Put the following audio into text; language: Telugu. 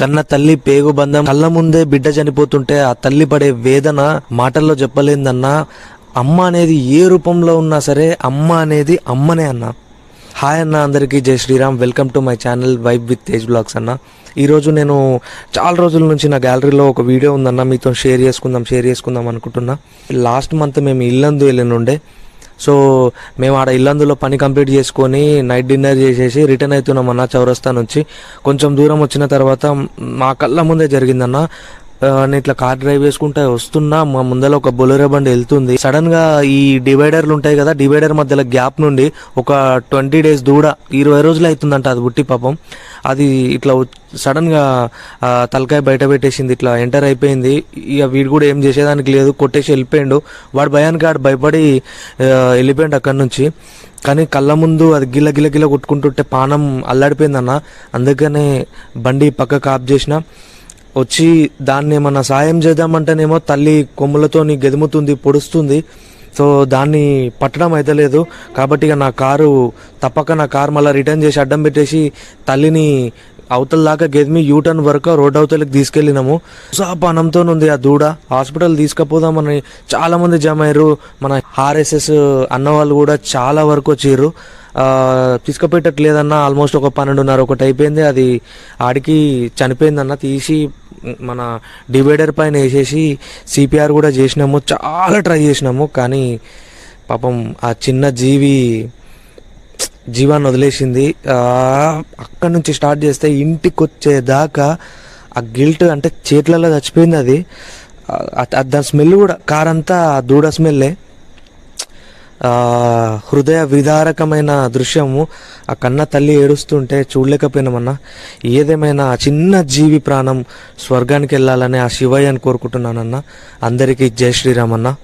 కన్న తల్లి పేగు బంధం కళ్ళ ముందే బిడ్డ చనిపోతుంటే ఆ తల్లి పడే వేదన మాటల్లో చెప్పలేందన్నా అమ్మ అనేది ఏ రూపంలో ఉన్నా సరే అమ్మ అనేది అమ్మనే అన్న. హాయ్ అన్న అందరికీ జై Sriram. Welcome to my channel vibe with Tej blogs అన్న. ఈరోజు నేను చాలా రోజుల నుంచి నా గ్యాలరీలో ఒక వీడియో ఉందన్న మీతో షేర్ చేసుకుందాం షేర్ చేసుకుందాం అనుకుంటున్నా. లాస్ట్ మంత్ మేము ఇల్లందు వెళ్ళినుండే. సో మేము ఆడ ఇల్లందులో పని కంప్లీట్ చేసుకొని నైట్ డిన్నర్ చేసేసి రిటర్న్ అవుతున్నాం అన్న చౌరస్తా నుంచి. కొంచెం దూరం వచ్చిన తర్వాత మా కళ్ళ ముందే జరిగిందన్న. నేను ఇట్లా కార్ డ్రైవ్ చేసుకుంటే వస్తున్నా మా ముందర ఒక బొలెరో బండి వెళ్తుంది. సడన్గా ఈ డివైడర్లు ఉంటాయి కదా డివైడర్ మధ్యలో గ్యాప్ నుండి ఒక ట్వంటీ డేస్ దూడ ఇరవై రోజులు అవుతుందంట అది బుట్టి పాపం. అది ఇట్లా సడన్గా తలకాయ బయట పెట్టేసింది ఇట్లా ఎంటర్ అయిపోయింది. ఇక వీడు కూడా ఏం చేసేదానికి లేదు కొట్టేసి వెళ్ళిపోయాడు. వాడు భయానికి ఆడు భయపడి వెళ్ళిపోయాడు అక్కడి నుంచి. కానీ కళ్ళ ముందు అది గిల్ల గిల్ల గిల్ల కొట్టుకుంటుంటే పానం అల్లాడిపోయిందన్న. అందుకనే బండి పక్కకు ఆఫ్ చేసిన. వచ్చి దాన్ని ఏమన్నా సాయం చేద్దామంటేనేమో తల్లి కొమ్ములతో గెదుముతుంది పొడుస్తుంది. సో దాన్ని పట్టడం అయితే లేదు. కాబట్టి ఇక నా కారు తప్పక నా కారు మళ్ళీ రిటర్న్ చేసి అడ్డం పెట్టేసి తల్లిని అవతల దాకా గెదిమి యూటర్న్ వరకు రోడ్ అవతలకి తీసుకెళ్ళినాము. పానంతో ఉంది ఆ దూడ. హాస్పిటల్ తీసుకుపోదామని చాలా మంది జమ అయ్యారు. మన ఆర్ఎస్ఎస్ అన్న వాళ్ళు కూడా చాలా వరకు వచ్చిర్రు ఆ, తీసుకుపోయేటట్లేదన్న ఆల్మోస్ట్ ఒక పన్నెండున్నర ఒకటి అయిపోయింది. అది ఆడికి చనిపోయిందన్న తీసి మన డివైడర్ పైన వేసేసి సిపిఆర్ కూడా చేసినాము. చాలా ట్రై చేసినాము. కానీ పాపం ఆ చిన్న జీవి జీవాన్ని వదిలేసింది. అక్కడి నుంచి స్టార్ట్ చేస్తే ఇంటికి వచ్చేదాకా ఆ గిల్ట్ అంటే చేతులలో చచ్చిపోయింది అది. దాని స్మెల్ కూడా కారంతా దూడ స్మెల్లే. హృదయ విదారకమైన దృశ్యము. ఆ కన్న తల్లి ఏడుస్తుంటే చూడలేకపోయినామన్నా. ఏదేమైనా చిన్న జీవి ప్రాణం స్వర్గానికి వెళ్ళాలని ఆ శివయ్యని కోరుకుంటున్నానన్నా. అందరికీ జై శ్రీరామన్నా.